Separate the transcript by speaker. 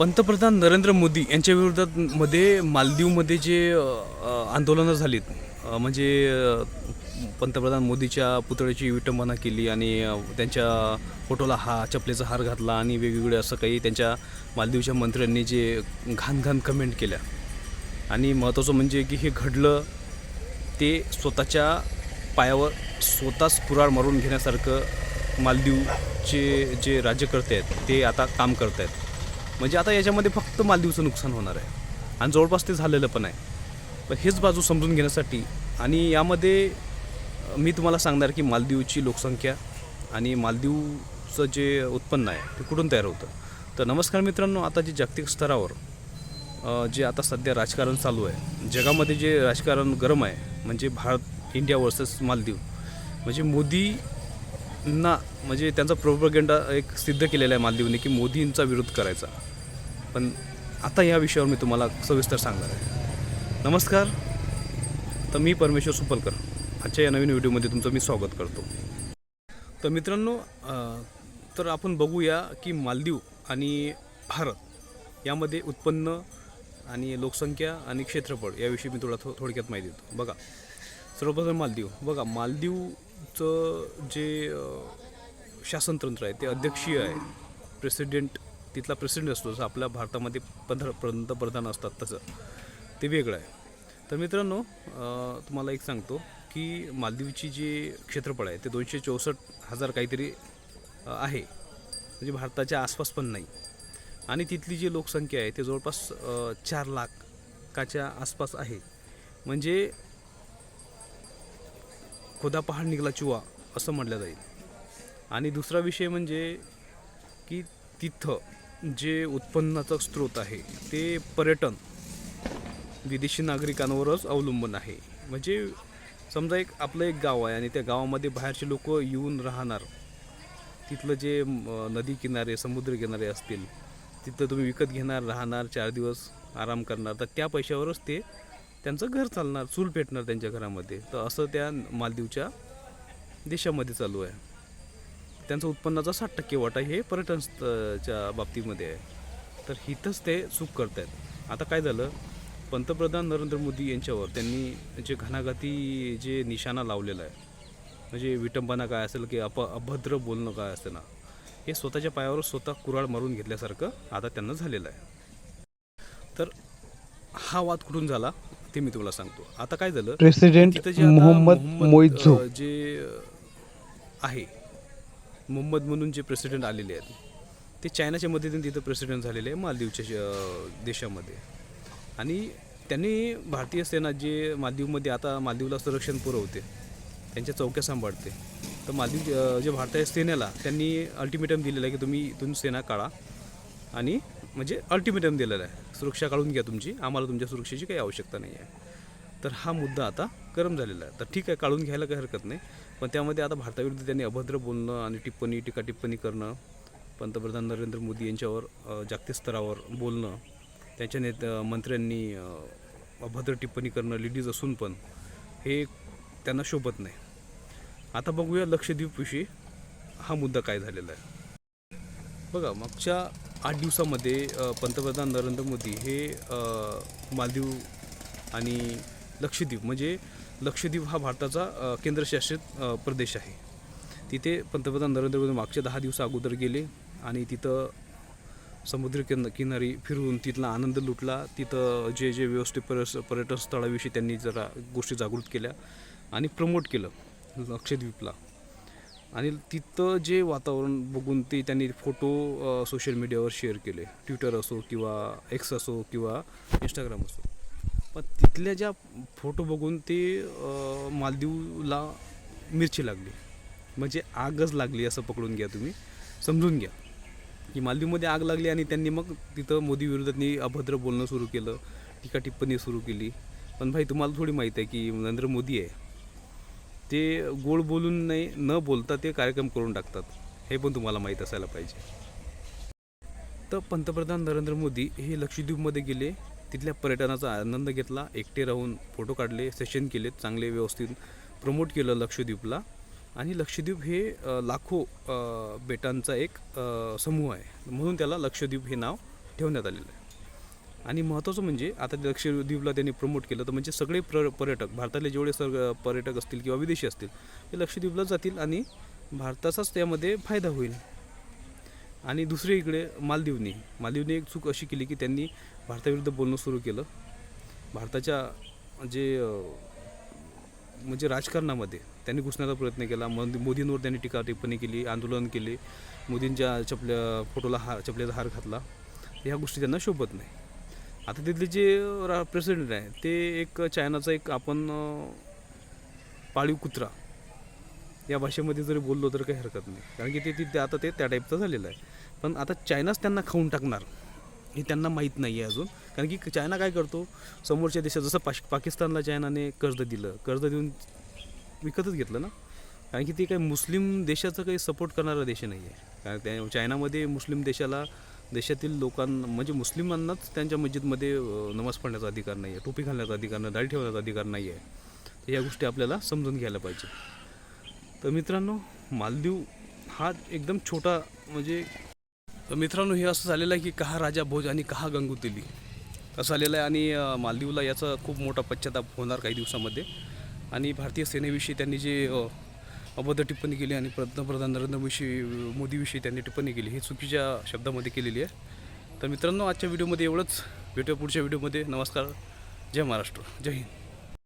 Speaker 1: पंतप्रधान नरेंद्र मोदी यांच्या विरोधात मध्ये मालदीवमध्ये जे आंदोलनं झालीत म्हणजे पंतप्रधान मोदीच्या पुतळ्याची विटंबना केली आणि त्यांच्या फोटोला हा चपलेचा हार घातला आणि वेगवेगळे असं काही त्यांच्या मालदीवच्या मंत्र्यांनी जे घाण घाण कमेंट केल्या. आणि महत्त्वाचं म्हणजे की हे घडलं ते स्वतःच्या पायावर स्वतःच कुराड मारून घेण्यासारखं मालदीवचे जे राज्यकर्ते आहेत ते आता काम करत आहेत म्हणजे आता याच्यामध्ये फक्त मालदीवचं नुकसान होणार आहे. आणि जवळपास ते झालेलं पण आहे. पण हेच बाजू समजून घेण्यासाठी आणि यामध्ये मी तुम्हाला सांगणार की मालदीवची लोकसंख्या आणि मालदीवचं जे उत्पन्न आहे ते कुठून तयार होतं? तर नमस्कार मित्रांनो आता जे जागतिक स्तरावर जे आता सध्या राजकारण चालू आहे जगामध्ये जे राजकारण गरम आहे म्हणजे भारत इंडिया वर्सेस मालदीव म्हणजे मोदींना म्हणजे त्यांचा प्रोपगेंडा एक सिद्ध केलेला आहे मालदीवने की मोदींचा विरोध करायचा. पण आता या विषयावर मी तुम्हाला सविस्तर सांगणार आहे. नमस्कार. तर मी परमेश्वर सुपलकर. आजच्या या नवीन व्हिडिओमध्ये तुमचं मी स्वागत करतो. तर मित्रांनो तर आपण बघूया की मालदीव आणि भारत यामध्ये उत्पन्न आणि लोकसंख्या आणि क्षेत्रफळ याविषयी मी तुला थो थोडक्यात माहिती देतो. बघा सर्वप्रथम मालदीव. बघा मालदीवचं जे शासनतंत्र आहे ते अध्यक्षीय आहे. प्रेसिडेंट तिथला प्रेसिडेंट असतो जसं आपल्या भारतामध्ये पंधरा पंतप्रधान असतात तसं. ते वेगळं आहे. तर मित्रांनो तुम्हाला एक सांगतो की मालदीवची जी क्षेत्रफळ आहे ते दोनशे चौसष्ट हजार काहीतरी आहे. म्हणजे भारताच्या आसपास पण नाही. आणि तिथली जी लोकसंख्या आहे ते जवळपास चार लाखाच्या आसपास आहे. म्हणजे खोदा पहाड निघाला चुवा असं म्हटलं जाईल. आणि दुसरा विषय म्हणजे की तिथं जे उत्पन्नाचा स्रोत आहे ते पर्यटन विदेशी नागरिकांवरच अवलंबून आहे. म्हणजे समजा एक आपलं एक गाव आहे आणि त्या गावामध्ये बाहेरचे लोक येऊन राहणार. तिथलं जे नदी किनारे समुद्र किनारे असतील तिथं तुम्ही विकत घेणार राहणार चार दिवस आराम करणार तर त्या पैशावरच ते त्यांचं घर चालणार चूल पेटणार त्यांच्या घरामध्ये. तर असं त्या मालदीवच्या देशामध्ये चालू आहे. त्यांचं उत्पन्नाचा साठ टक्के वाटा हे पर्यटन स्त- च्या बाबतीमध्ये आहे. तर हिथंच ते चूक करत आहेत आता काय झालं? पंतप्रधान नरेंद्र मोदी यांच्यावर त्यांनी जे घणाघाती जे निशाणा लावलेला आहे म्हणजे विटंबना काय असेल की अप अभद्र बोलणं काय असेल ना हे स्वतःच्या पायावर स्वतः कुराड मारून घेतल्यासारखं आता त्यांना झालेलं आहे. तर हा वाद कुठून झाला ते मी तुम्हाला सांगतो. आता काय झालं?
Speaker 2: प्रेसिडेंट मोहम्मद
Speaker 1: जे आहे मोहम्मद म्हणून जे प्रेसिडेंट आलेले आहेत ते चायनाच्या मदतीने तिथं प्रेसिडेंट झालेले आहे मालदीवच्या श- देशामध्ये. आणि त्यांनी भारतीय सेना जे मालदीवमध्ये आता मालदीवला संरक्षण पुरवते त्यांच्या चौक्या सांभाळते. तर मालदीव जे भारतीय सेनेला त्यांनी अल्टिमेटम दिलेलं आहे की तुम्ही इथून सेना काढा. आणि म्हणजे अल्टिमेटम दिलेलं आहे सुरक्षा काढून घ्या तुमची आम्हाला तुमच्या सुरक्षेची काही आवश्यकता नाही आहे. तर हा मुद्दा आता गरम झालेला आहे. तर ठीक आहे काढून घ्यायला काही हरकत नाही. पण त्यामध्ये आता भारताविरुद्ध त्यांनी अभद्र बोलणं आणि टिप्पणी टीका टिप्पणी करणं पंतप्रधान नरेंद्र मोदी यांच्यावर जागतिक स्तरावर बोलणं त्यांच्या नेत मंत्र्यांनी अभद्र टिप्पणी करणं लेडीज असून पण हे त्यांना शोभत नाही. आता बघूया लक्षद्वीपविषयी हा मुद्दा काय झालेला आहे. बघा मागच्या आठ दिवसामध्ये पंतप्रधान नरेंद्र मोदी हे मालदीव आणि लक्षद्वीप म्हणजे लक्षद्वीप हा भारताचा केंद्रशासित प्रदेश आहे. तिथे पंतप्रधान नरेंद्र मोदी मागच्या दहा दिवसा अगोदर गेले आणि तिथं समुद्र किन किनारी फिरून तिथला आनंद लुटला. तिथं जे जे व्यवस्थित परस पर्यटन स्थळाविषयी त्यांनी जरा गोष्टी जागृत केल्या आणि प्रमोट केलं लक्षद्वीपला. आणि तिथं जे वातावरण बघून ते त्यांनी फोटो सोशल मीडियावर शेअर केले. ट्विटर असो किंवा एक्स असो किंवा इंस्टाग्राम असो. पण तिथल्या ज्या फोटो बघून ते मालदीवला मिरची लागली. म्हणजे आगच लागली असं पकडून घ्या तुम्ही. समजून घ्या. की मालदीवमध्ये आग लागली आणि त्यांनी मग तिथं मोदी विरोधातनी अभद्र बोलणं सुरू केलं टीका टिप्पणी सुरू केली. पण भाई तुम्हाला थोडी माहीत आहे की नरेंद्र मोदी आहे. ते गोड बोलून नाही न बोलता ते कार्यक्रम करून टाकतात. हे पण तुम्हाला माहीत असायला पाहिजे. तर पंतप्रधान नरेंद्र मोदी हे लक्षद्वीपमध्ये गेले. तिथल्या पर्यटनाचा आनंद घेतला एकटे राहून फोटो काढले सेशन केले चांगले व्यवस्थित प्रमोट केलं लक्षद्वीपला. आणि लक्षद्वीप हे लाखो बेटांचा एक समूह आहे. म्हणून त्याला लक्षद्वीप हे नाव ठेवण्यात आलेलं आहे. आणि महत्त्वाचं म्हणजे आता लक्षद्वीपला त्यांनी प्रमोट केलं तर म्हणजे सगळे प्र पर्यटक भारतातले जेवढे सर पर्यटक असतील किंवा विदेशी असतील ते लक्षद्वीपला जातील आणि भारताचाच त्यामध्ये फायदा होईल. आणि दुसरी इकडे मालदीवनी. मालदीवनी एक चूक अशी केली की त्यांनी भारताविरुद्ध बोलणं सुरू केलं. भारताच्या जे म्हणजे राजकारणामध्ये त्यांनी घुसण्याचा प्रयत्न केला. मोदी मोदींवर त्यांनी टीका टिप्पणी केली आंदोलन केले. मोदींच्या चपल्या फोटोला हार चपल्याचा हार घातला. ह्या गोष्टी त्यांना शोभत नाही. आता तिथले जे रा प्रेसिडेंट आहे ते एक चायनाचा एक आपण पाळीव कुत्रा या भाषेमध्ये जरी बोललो तर काही हरकत नाही. कारण की ते तिथे आता ते त्या टाईपचं झालेलं आहे. पण आता चायनाच त्यांना खाऊन टाकणार हे त्यांना माहीत नाही आहे अजून. कारण की चायना काय करतो? समोरच्या देशात जसं पाश पाकिस्तानला चायनाने कर्ज दिलं कर्ज देऊन विकतच घेतलं ना? कारण की ते काही मुस्लिम देशाचं काही सपोर्ट करणारा देश नाही आहे कारण त्या चायनामध्ये मुस्लिम देशाला देशातील लोकांना म्हणजे मुस्लिमांनाच त्यांच्या मस्जिदमध्ये नमाज पडण्याचा अधिकार नाही आहे टोपी घालण्याचा अधिकार नाही दाढी ठेवण्याचा अधिकार नाही आहे तर या गोष्टी आपल्याला समजून घ्यायला पाहिजे. तर मित्रांनो मालदीव हा एकदम छोटा म्हणजे तर मित्रांनो हे असं झालेलं आहे की कहा राजा भोज आणि कहा गंगुतेली असं आलेलं आहे आणि मालदीवला याचा खूप मोठा पश्चाताप होणार काही दिवसामध्ये. आणि भारतीय सेनेविषयी त्यांनी जे अबद्ध टिप्पणी केली आणि पंतप्रधान नरेंद्र मोदीविषयी त्यांनी टिप्पणी केली ही चुकीच्या शब्दामध्ये केलेली आहे. तर मित्रांनो आजच्या व्हिडिओमध्ये एवढंच. भेटूया पुढच्या व्हिडिओमध्ये. नमस्कार. जय महाराष्ट्र. जय हिंद.